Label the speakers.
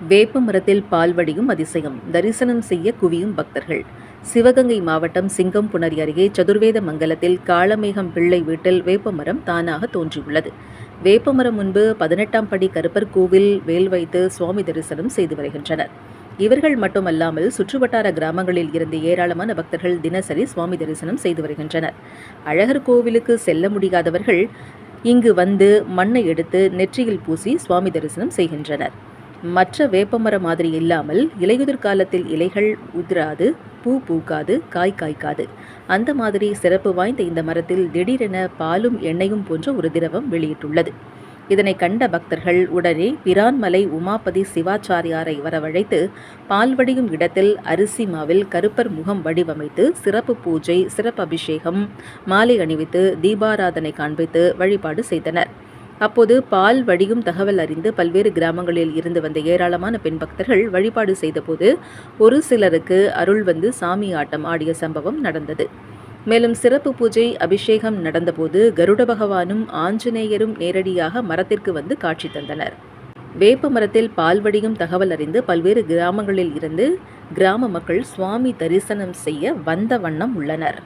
Speaker 1: வேப்ப மரத்தில் பால் வடியும் அதிசயம். தரிசனம் செய்ய குவியும் பக்தர்கள். சிவகங்கை மாவட்டம் சிங்கம்புணரி அருகே சதுர்வேத மங்கலத்தில் காளமேகம் பிள்ளை வீட்டில் வேப்பமரம் தானாக தோன்றியுள்ளது. வேப்பமரம் முன்பு பதினெட்டாம் படி கருப்பர் கோவில் வேல் வைத்து சுவாமி தரிசனம் செய்து வருகின்றனர். இவர்கள் மட்டுமல்லாமல் சுற்றுவட்டார கிராமங்களில் இருந்து ஏராளமான பக்தர்கள் தினசரி சுவாமி தரிசனம் செய்து வருகின்றனர். அழகர் கோவிலுக்கு செல்ல முடியாதவர்கள் இங்கு வந்து மண்ணை எடுத்து நெற்றியில் பூசி சுவாமி தரிசனம் செய்கின்றனர். மற்ற வேப்பமரம் மாதிரி இல்லாமல் இலையுதிர் காலத்தில் இலைகள் உதிராது பூ பூக்காது காய் காய்க்காது. அந்த மாதிரி சிறப்பு வாய்ந்த இந்த மரத்தில் திடீரென பாலும் எண்ணெயும் போன்ற ஒரு திரவம் வெளியிட்டுள்ளது. இதனை கண்ட பக்தர்கள் உடனே பிரான்மலை உமாபதி சிவாச்சாரியாரை வரவழைத்து பால் வடியும் இடத்தில் அரிசி மாவில் கருப்பர் முகம் வடிவமைத்து சிறப்பு பூஜை சிறப்பு அபிஷேகம் மாலை அணிவித்து தீபாராதனை காண்பித்து வழிபாடு செய்தனர். அப்போது பால் வடியும் தகவல் அறிந்து பல்வேறு கிராமங்களில் இருந்து வந்த ஏராளமான பெண் பக்தர்கள் வழிபாடு செய்தபோது ஒரு சிலருக்கு அருள் வந்து சாமி ஆட்டம் ஆடிய சம்பவம் நடந்தது. மேலும் சிறப்பு பூஜை அபிஷேகம் நடந்தபோது கருட பகவானும் ஆஞ்சநேயரும் நேரடியாக மரத்திற்கு வந்து காட்சி தந்தனர். வேப்ப மரத்தில் பால் வடியும் தகவல் அறிந்து பல்வேறு கிராமங்களில் இருந்து கிராம மக்கள் சுவாமி தரிசனம் செய்ய வந்த வண்ணம் உள்ளனர்.